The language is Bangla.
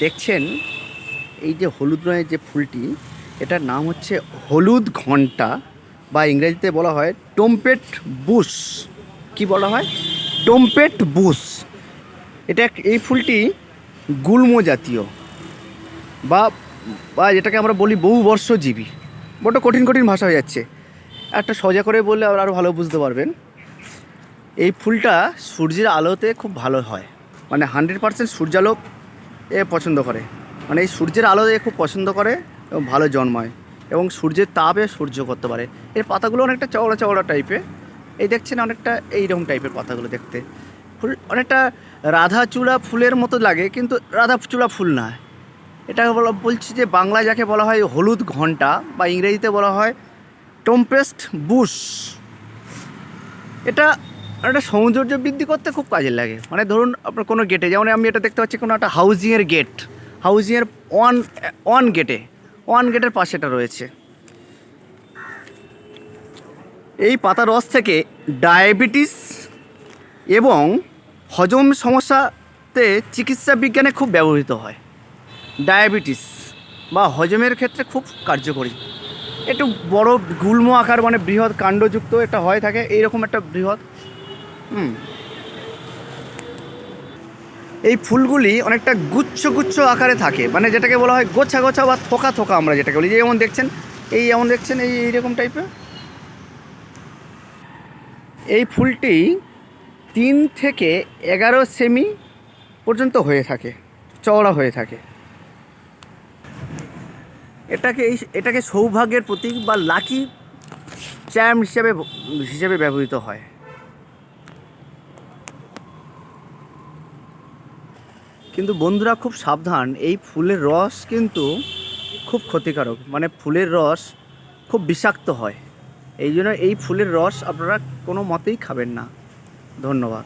দেখছেন এই যে হলুদ রঙের যে ফুলটি, এটার নাম হচ্ছে হলুদ ঘণ্টা বা ইংরেজিতে বলা হয় টোম্পেট বুশ। কি বলা হয়? Trumpet bush. এটা এই ফুলটি গুল্ম জাতীয় বা বা যেটাকে আমরা বলি বহু বর্ষজীবী বড় কঠিন কঠিন ভাষা হয়ে যাচ্ছে। একটা সোজা করে বললে আরও ভালো বুঝতে পারবেন। এই ফুলটা সূর্যের আলোতে খুব ভালো হয়। মানে হান্ড্রেড পার্সেন্ট সূর্যালোক এ পছন্দ করে। মানে এই সূর্যের আলো এ খুব পছন্দ করে এবং ভালো জন্মায় এবং সূর্যের তাপে সূর্য করতে পারে। এর পাতাগুলো অনেকটা চওড়া চওড়া টাইপের এই দেখছেন অনেকটা এইরকম টাইপের পাতাগুলো দেখতে। ফুল অনেকটা রাধা চূড়া ফুলের মতো লাগে কিন্তু রাধা চূড়া ফুল না। এটা বলা বলছি যে বাংলায় যাকে বলা হয় হলুদ ঘণ্টা বা ইংরেজিতে বলা হয় টম্পেস্ট বুশ। এটা একটা সৌন্দর্য বৃদ্ধি করতে খুব কাজে লাগে। মানে ধরুন, আপনার কোনো গেটে যেমন আমি এটা দেখতে পাচ্ছি, কোনো একটা হাউজিংয়ের গেট হাউজিংয়ের ওয়ান ওয়ান গেটে ওয়ান গেটের পাশে এটা রয়েছে। এই পাতা রস থেকে ডায়াবেটিস এবং হজম সমস্যাতে চিকিৎসা বিজ্ঞানে খুব ব্যবহৃত হয়। ডায়াবেটিস বা হজমের ক্ষেত্রে খুব কার্যকরী। একটু বড় গুল্ম আকার মানে বৃহৎ কাণ্ডযুক্ত এটা হয়ে থাকে, এইরকম একটা বৃহৎ হুম। এই ফুলগুলি অনেকটা গুচ্ছ গুচ্ছ আকারে থাকে। মানে যেটাকে বলা হয় গোছা গোছা বা থোকা থোকা আমরা যেটাকে বলি। যেমন দেখছেন, এই যেমন দেখছেন, এই এইরকম টাইপের। এই ফুলটি তিন থেকে এগারো সেমি পর্যন্ত হয়ে থাকে, চওড়া হয়ে থাকে। এটাকে এই, এটাকে সৌভাগ্যের প্রতীক বা লাকি চ্যাম হিসেবে হিসেবে ব্যবহৃত হয়। কিন্তু বন্ধুরা খুব সাবধান, এই ফুলের রস কিন্তু খুব ক্ষতিকারক। মানে ফুলের রস খুব বিষাক্ত হয়। এই জন্য এই ফুলের রস আপনারা কোনো মতেই খাবেন না। ধন্যবাদ।